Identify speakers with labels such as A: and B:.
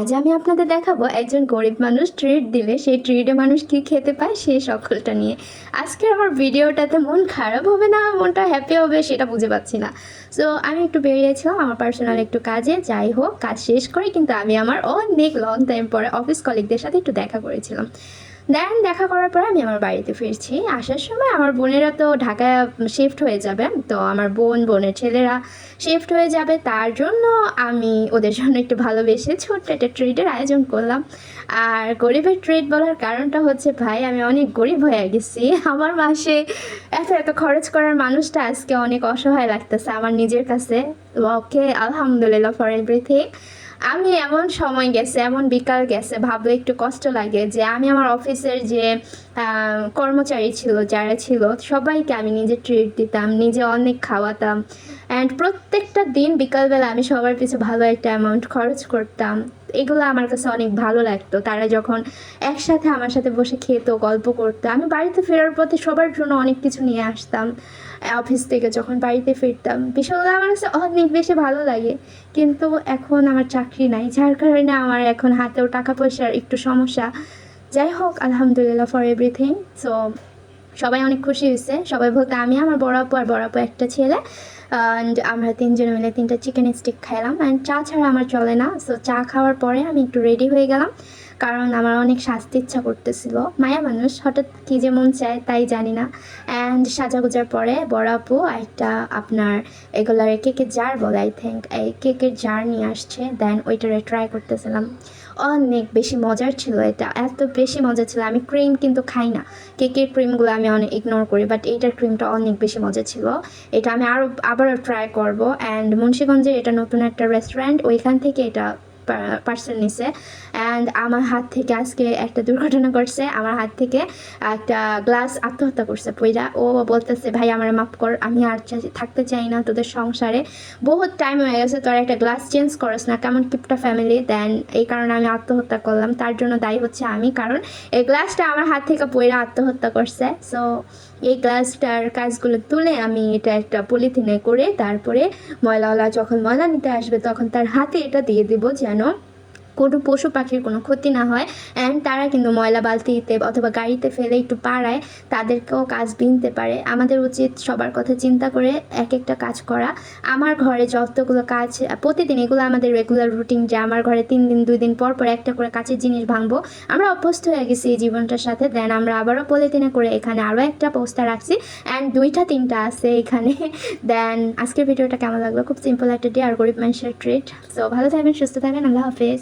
A: আজ আমি আপনাদের দেখাবো একজন গরিব মানুষ ট্রিট দিলে সেই ট্রিটে মানুষ কি খেতে পায় সেই সকলটা নিয়ে। আজকে আমার ভিডিওটাতে মন খারাপ হবে না, মনটা হ্যাপি হবে সেটা বুঝে পাচ্ছি না। সো আমি একটু বেরিয়েছিলাম আমার পার্সোনাল একটু কাজে, যাই হোক, কাজ শেষ করে কিন্তু আমি আমার অনেক লং টাইম পরে অফিস কলিগদের সাথে একটু দেখা করেছিলাম। দেন দেখা করার পরে আমি আমার বাড়িতে ফিরছি। আসার সময় আমার বোনেরা তো ঢাকায় শিফট হয়ে যাবে। তো আমার বোন, বোনের ছেলেরা শিফট হয়ে যাবে। তার জন্য আমি ওদের জন্য একটু ভালোবেসে ছোট্ট একটা ট্রিটের আয়োজন করলাম। আর গরিবের ট্রিট বলার কারণটা হচ্ছে, ভাই, আমি অনেক গরিব হয়ে গেছি। আমার মাসে এত এত খরচ করার মানুষটা আজকে অনেক অসহায় লাগতেছে আমার নিজের কাছে। ওকে, আলহামদুলিল্লাহ ফর এভরিথিং আমি এমন সময় গেছে, এমন বিকাল গেছে, ভাবলে একটু কষ্ট লাগে যে আমি আমার অফিসের যে কর্মচারী ছিল, যারা ছিল, সবাইকে আমি নিজে ট্রিট দিতাম, নিজে অনেক খাওয়াতাম। অ্যান্ড প্রত্যেকটা দিন বিকালবেলা আমি সবার পিছু ভালো একটা অ্যামাউন্ট খরচ করতাম। এগুলো আমার কাছে অনেক ভালো লাগতো। তারা যখন একসাথে আমার সাথে বসে খেত, গল্প করতো, আমি বাড়িতে ফেরার পথে সবার জন্য অনেক কিছু নিয়ে আসতাম অফিস থেকে যখন বাড়িতে ফিরতাম। বিষয়গুলো আমার কাছে অনেক বেশি ভালো লাগে। কিন্তু এখন আমার চাকরি নাই, যার কারণে আমার এখন হাতেও টাকা পয়সার একটু সমস্যা। যাই হোক, আলহামদুলিল্লাহ ফর এভরিথিং সো সবাই অনেক খুশি হয়েছে। সবাই বলতে আমি, আমার বড় আপু আর বড় আপু একটা ছেলে। অ্যান্ড আমরা তিনজনে মিলে তিনটা চিকেন স্টিক খাইলাম। অ্যান্ড চা ছাড়া আমার চলে না। সো চা খাওয়ার পরে আমি একটু রেডি হয়ে গেলাম। কারণ আমার অনেক সাজতে ইচ্ছা করতেছিল। মায়া মানুষ, হঠাৎ কী যে মন চায় তাই জানি না। অ্যান্ড সাজাগুজার পরে বড় আপু একটা আপনার এগুলার কেকের জার বলে আই থিঙ্ক এই কেকের জার নিয়ে আসছে। দেন ওইটারে ট্রাই করতেছিলাম। অনেক বেশি মজার ছিল এটা, এত বেশি মজা ছিল। আমি ক্রিম কিন্তু খাই না। কেকের ক্রিমগুলো আমি অনেক ইগনোর করি বাট এইটার ক্রিমটা অনেক বেশি মজা ছিল। এটা আমি আরও আবারও ট্রাই করব। অ্যান্ড মুন্সীগঞ্জের এটা নতুন একটা রেস্টুরেন্ট ওইখান থেকে এটা পার্সেল নিছে। অ্যান্ড আমার হাত থেকে আজকে একটা দুর্ঘটনা করছে আমার হাত থেকে একটা গ্লাস আত্মহত্যা করছে পইরা। ও বলতেছে, ভাই, আমার মাফ কর, আমি আর থাকতে চাই না তোদের সংসারে। বহুত টাইম হয়ে গেছে, তোর একটা গ্লাস চেঞ্জ করস না। কেমন কিপটা ফ্যামিলি দেন এই কারণে আমি আত্মহত্যা করলাম। তার জন্য দায়ী হচ্ছে আমি, কারণ এই গ্লাসটা আমার হাত থেকে পইরা আত্মহত্যা করছে। সো এই গ্লাসটার কাজগুলো তুলে আমি এটা একটা পলিথিনে করে তারপরে ময়লাওয়ালা যখন ময়লা নিতে আসবে, তখন তার হাতে এটা দিয়ে দিব যেন ¿no? কোনো পশু পাখির কোনো ক্ষতি না হয়। অ্যান্ড তারা কিন্তু ময়লা বালতিতে অথবা গাড়িতে ফেলে একটু পাড়ায় তাদেরকেও কাজ বিনতে পারে। আমাদের উচিত সবার কথা চিন্তা করে এক একটা কাজ করা। আমার ঘরে যতগুলো কাজ, প্রতিদিন এগুলো আমাদের রেগুলার রুটিন যে আমার ঘরে তিন দিন, দুই দিন পর পর একটা করে কাছের জিনিস ভাঙবো। আমরা অভ্যস্ত হয়ে গেছি এই জীবনটার সাথে। দেন আমরা আবারও পলিথিনে করে এখানে আরও একটা পোস্টার রাখছি। অ্যান্ড দুইটা, তিনটা আছে এখানে। দেন আজকের ভিডিওটা কেমন লাগল? খুব সিম্পল একটা ডে আর গরিব মানুষের ট্রিট সো ভালো থাকবেন, সুস্থ থাকবেন। আল্লাহ হাফেজ।